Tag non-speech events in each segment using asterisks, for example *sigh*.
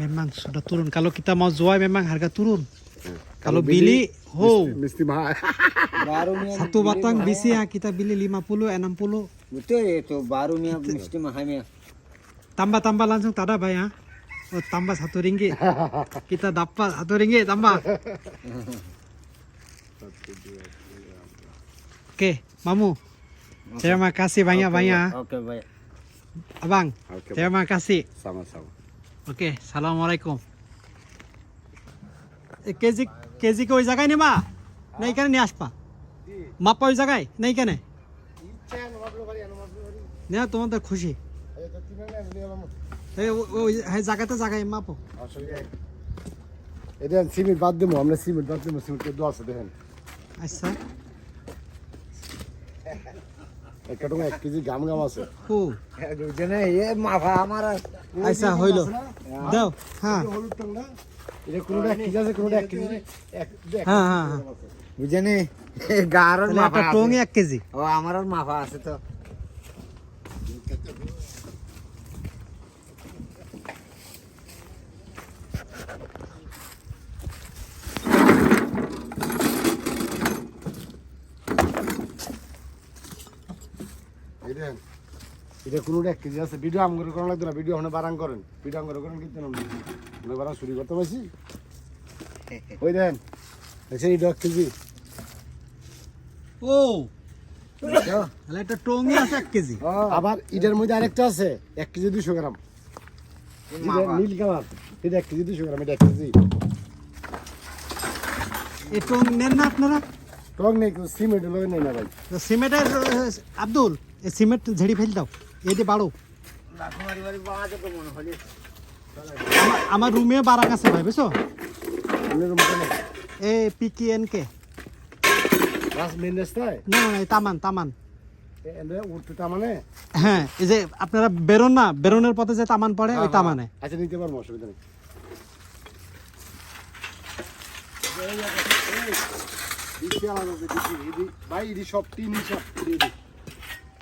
Memang sudah turun. Kalau kita mau jual memang harga turun. Kalau Kalau bili, oh, Mesti mahal. *laughs* baru nih satu batang bisi ya kita beli 50, 60. betul itu baru nih mesti mahalnya Tambah-tambah langsung tak ada Bay, ya. Oh, tambah satu ringgit. kita dapat satu ringgit tambah. *laughs* Oke, Mamu. Terima kasih banyak-banyak. oke baik Abang, Oke, terima kasih. Sama-sama. ওকে সালাম আলাইকুম। KG KG কি ওই জায়গায় নেবা? না এখানে নিয়ে আসবা? মাপা ওই জায়গায়? না এখানে? না তোমাদের খুশি। হ্যাঁ জায়গাতে জায়গায় মাপো। এটা সিমেন্ট বাদ দেবো আমরা সিমেন্ট বাদ দেবো সিমেন্টের দোয়া আছে দেখেন। আচ্ছা। একটা এক কেজি গাম গাম আছে। ও দুজনে এ মাফা আমার আচ্ছা হইল। দাও হ্যাঁ। এটা কোনোটা এক কেজি আছে কোনোটা এক কেজি হ্যাঁ হ্যাঁ হ্যাঁ। বুঝেনি গার এক কেজি। ও আমার মাফা আছে তো এই দেখেন এটা কোনোটা এক কেজি আছে। ভিডিও আম করে করা লাগতো না ভিডিও ওখানে বারাং করেন। ভিডিও আম করে করেন কিন্তু না আমরা বারাং চুরি করতে পারছি। *laughs* ওই দেন দেখছেন এটা এক কেজি। ও তাহলে একটা টঙে আছে এক কেজি। আবার ইটার মধ্যে আরেকটা আছে এক কেজি দুশো গ্রাম। নীল কালার এটা এক কেজি দুশো গ্রাম এটা এক কেজি। এই টং নেন না আপনারা? টক নেই সিমেন্ট লোক নেই না ভাই। সিমেন্টের আব্দুল এই সিমেন্ট ঝেড়ি ফেল দাও। এটি বাড়ো আমার রুমে বারাক আছে ভাই বুঝছ A N K Ras main রাস্তায় না না না, তামান তামান এনে মানে হ্যাঁ এই যে আপনারা বেরোন না বেরোনের পথে যে তামান পড়ে ওই তামানে আচ্ছা নিতে পারব অসুবিধা নেই ভাই সব টিন সব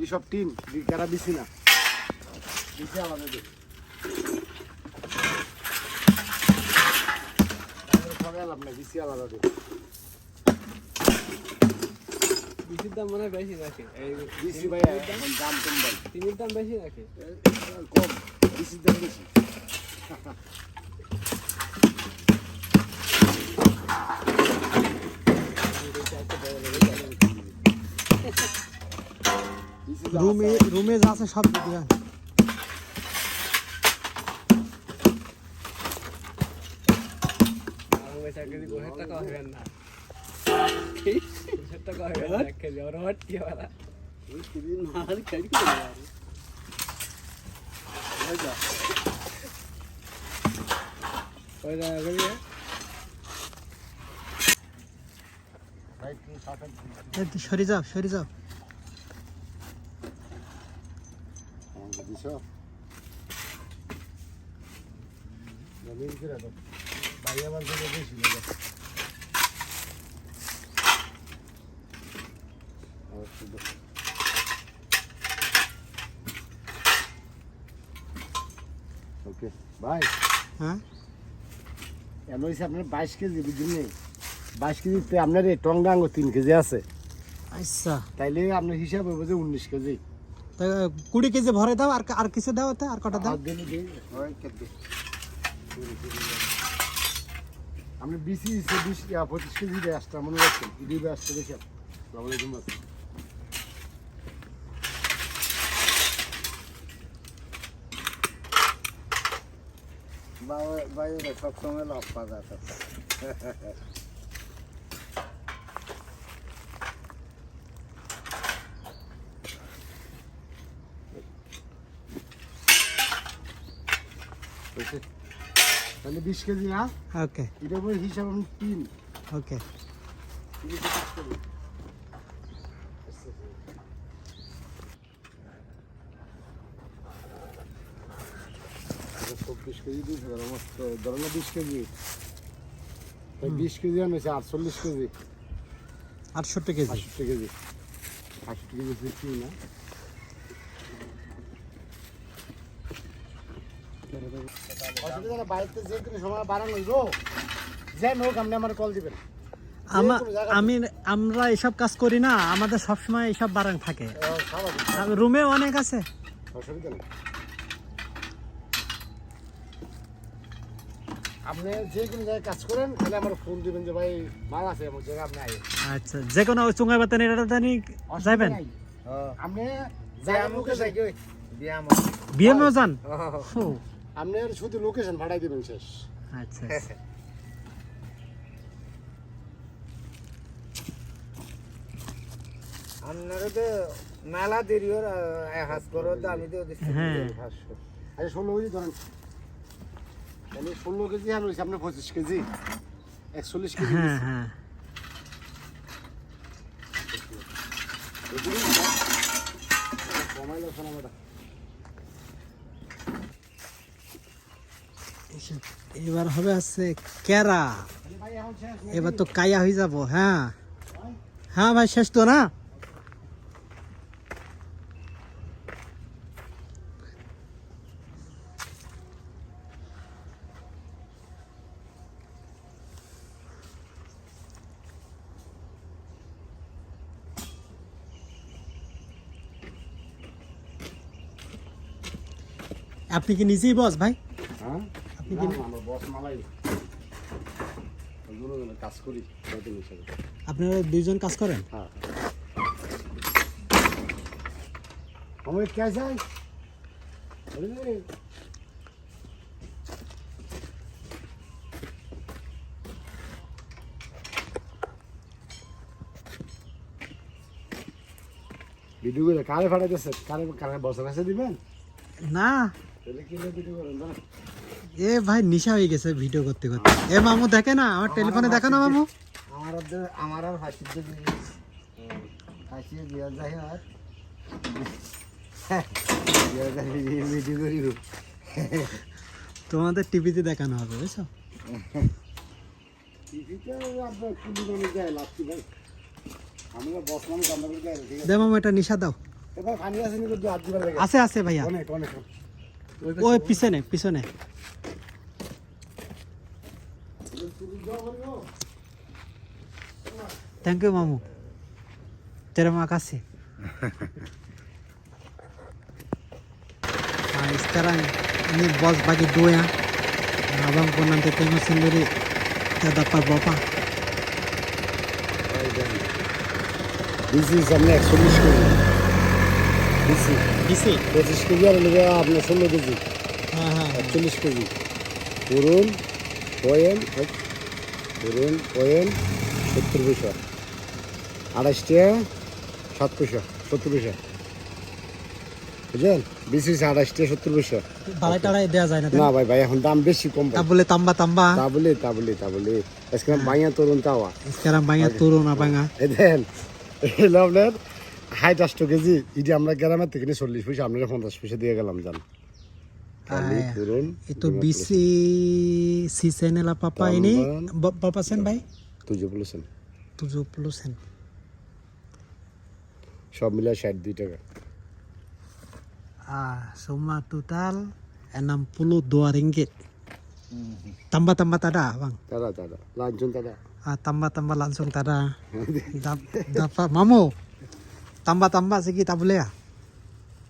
এদি সব টিন এদি কারা দিছি না। দিচ্ছি আলাদা সবাই না আলাদা বিচির দাম মনে বেশি রাখে। এই দিচ্ছি ভাই এখন দাম কম ভাই চিনির দাম বেশি রাখে। কম দিচ্ছি দাম বেশি। *laughs* জায়গা করি ভাই তুমি সাথে এই তো সরে যাও সরে যাও। জন্য বেশি ওকে ভাই হ্যাঁ? এমন হয়েছে আপনার বাইশ কেজি বুঝলেন নেই বাইশ কেজিতে আপনার এই টংডা আঙ্গুর তিন কেজি আছে। আচ্ছা। তাইলে আপনার হিসাব হবে যে উনিশ কেজি। কুড়ি কেজি ভরে দাও, আর আর কিছু দাও তো, আর কটা দাও? দিই। আপনি বিসি বিশ পঁচিশ কেজি ব্যাসটা মনে রাখছেন ইডি ব্যাসটা বাইরে সবসময় লাভ পাওয়া তাহলে বিশ কেজি না ওকে। এটা করে হিসাব আমি তিন। ওকে। চব্বিশ কেজি দিয়েছে ধরো না বিশ কেজি। বিশ কেজি আনেছে আটচল্লিশ কেজি। আটষট্টি কেজি। আটষট্টি কেজি। আটষট্টি কেজি না অসুবিধা না বাড়িতে যে কোনো সময় বাড়ান হইব যেন হোক আপনি আমার কল দিবেন আমা আমরা এসব কাজ করি না আমাদের সবসময় এসব বারাং থাকে। রুমে অনেক আছে। অসুবিধা নেই আপনি যে কোনো জায়গায় কাজ করেন তাহলে আমার ফোন দিবেন যে ভাই মাল আছে আমার জায়গায় আপনি আই আচ্ছা যে কোনো চুঙ্গাই বাতানি টাতানি যাবেন আপনি ব্যায়াম লোকেশন যাই যান? আপনার শুধু লোকেশন ভাড়াই দিবেন শেষ। আচ্ছা *laughs* আচ্ছা। আপনারা তো মেলা দেরি ওর হাস করো তো আমি তো হ্যাঁ। আচ্ছা ষোলো কেজি ধরেন। তাহলে ষোলো কেজি আর আপনার পঁচিশ কেজি? একচল্লিশ কেজি হ্যাঁ হ্যাঁ। কমাইলে শোনা বেটা এবার হবে আছে কেরা ভাই এখন শেষ এবার তো কায়া হয়ে যাব হ্যাঁ হ্যাঁ ভাই, শেষ তো না? আপনি কি নিজেই বস, ভাই? হ্যাঁ কাজ করি আপনারা দুইজন কাজ করেন? হ্যাঁ। আমার কে যাই ভিডিও করে কারে ফাটাইতেছে কারে কারে বসে দিবেন? না। তাহলে কি ভিডিও করেন? না এ ভাই নিশা হয়ে গেছে ভিডিও করতে করতে। এ মামু দেখে না? আমার টেলিফোনে দেখো না মামু? আমার আমার আর হাসি হাসি দিয়া যায় আর ভিডিও তোমাদের টিভিতে দেখানো হবে বুঝছ? দে মামু এটা নিশা দাও। আছে আছে ভাইয়া। ওই পিছনে পিছনে। থ্যাংক ইউ মামু terima kasih nah sekarang ini bos bagi dua ya Nah, abang pun nanti tengok sendiri kita dapat berapa this is আপনি একচল্লিশ কেজি দিছি isi পঁচিশ কেজি আর নেবে আপনার ষোলো কেজি হ্যাঁ হ্যাঁ একচল্লিশ কেজি পুরুন পয়েন্ট পুরুন পয়েন্ট সত্তর পয়সা আড়াইশ টাকা সাত পয়সা সত্তর পয়সা বুঝলেন? বিশ হয়েছে সত্তর পয়সা বাড়াই টাড়াই দেওয়া যায় না না? ভাই ভাই এখন দাম বেশি কম তা বলে তাম্বা তাম্বা। তা বলে তা বলে তা বলে। আজকে মাইয়া তরুণ তাওয়া। turun abang ah এই দেন এলো আপনার হাইট আষ্ট কেজি। এটি আমরা গ্রামের থেকে চল্লিশ পয়সা আপনারা পঞ্চাশ পয়সা দিয়ে গেলাম জান। Ah, ya. ধরুন itu bisi si channel apa apa ini Ba- berapa sen bay তুজো 70 sen সব মিলে ষাট দুই টাকা ah semua total 62 ringgit tambah tambah tada bang তারা তারা লাঞ্চন তারা ah tambah tambah langsung tada Dap- dapat mamu tambah tambah sedikit tak boleh ya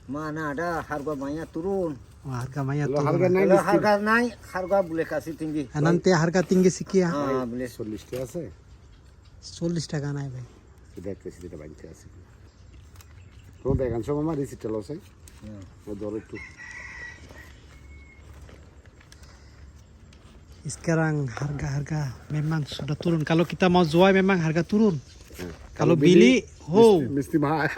mana ada harga banyak turun Wah, harga banyak হলো turun. হালকা নাই kalau harga naik harga boleh kasih tinggi Ah, nanti harga tinggi sikit ya ah boleh চল্লিশ টাকা আছে 40 টাকা নাই ভাই দেখতেছি যেটা বাড়িতে আছে তোমার দেখান সব আমার রিসিপ্টটা লস Hmm. ও ধরো একটু sekarang harga-harga memang sudah turun kalau kita mau jual memang harga turun হ্যাঁ। kalau beli oh মিষ্টি মা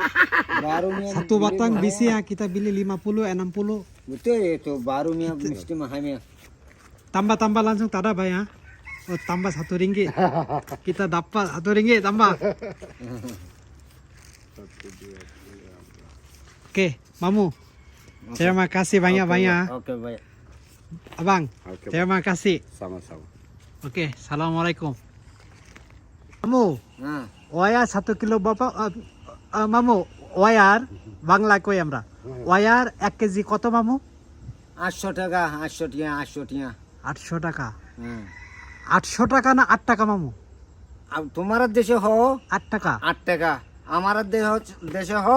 *laughs* baru mia satu batang bisi ya kita beli 50 60 betul itu baru mia mesti mahal mia tambah tambah langsung tada bay ya oh tambah satu ringgit *laughs* kita dapat satu ringgit tambah *laughs* oke mamu terima kasih banyak banyak oke baik abang okay terima kasih সামা oke assalamualaikum mamu nah ওয়ার satu kilo বাবা মামু war Bangla কই আমরা war এক KG কত মামু আটশো টাকা আটশো টিয়া আটশো টিয়া আটশো টাকা হ্যাঁ আটশো টাকা না আট টাকা মামু আর তোমার দেশে হ আট টাকা আট টাকা আমার দেশ দেশে হ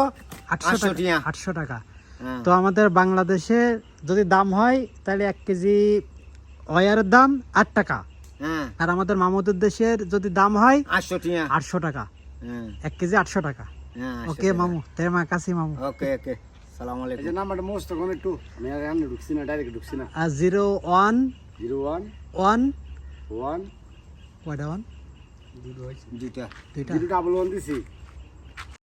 আটশো আটশো টাকা টিয়া। আটশো টাকা। হ্যাঁ। তো আমাদের বাংলাদেশে যদি দাম হয় তাহলে এক কেজি অয়ারের দাম আট টাকা। হ্যাঁ। আর আমাদের মামুদের দেশের যদি দাম হয় আটশো টিয়া। আটশো টাকা। হ্যাঁ। এক কেজি আটশো টাকা। হ্যাঁ ওকে মামু তেমা কাছি মামু। ওকে ওকে। সালাম আলাইকুম। যে নাম্বারটা মোস্ট কোন একটু আমি আর রান্না ঢুকছি না ডাইরেক্ট ঢুকছি না। আর zero one zero one one one কয়টা ওয়ান? দুইটা। দুইটা ডাবল ওয়ান দিছি।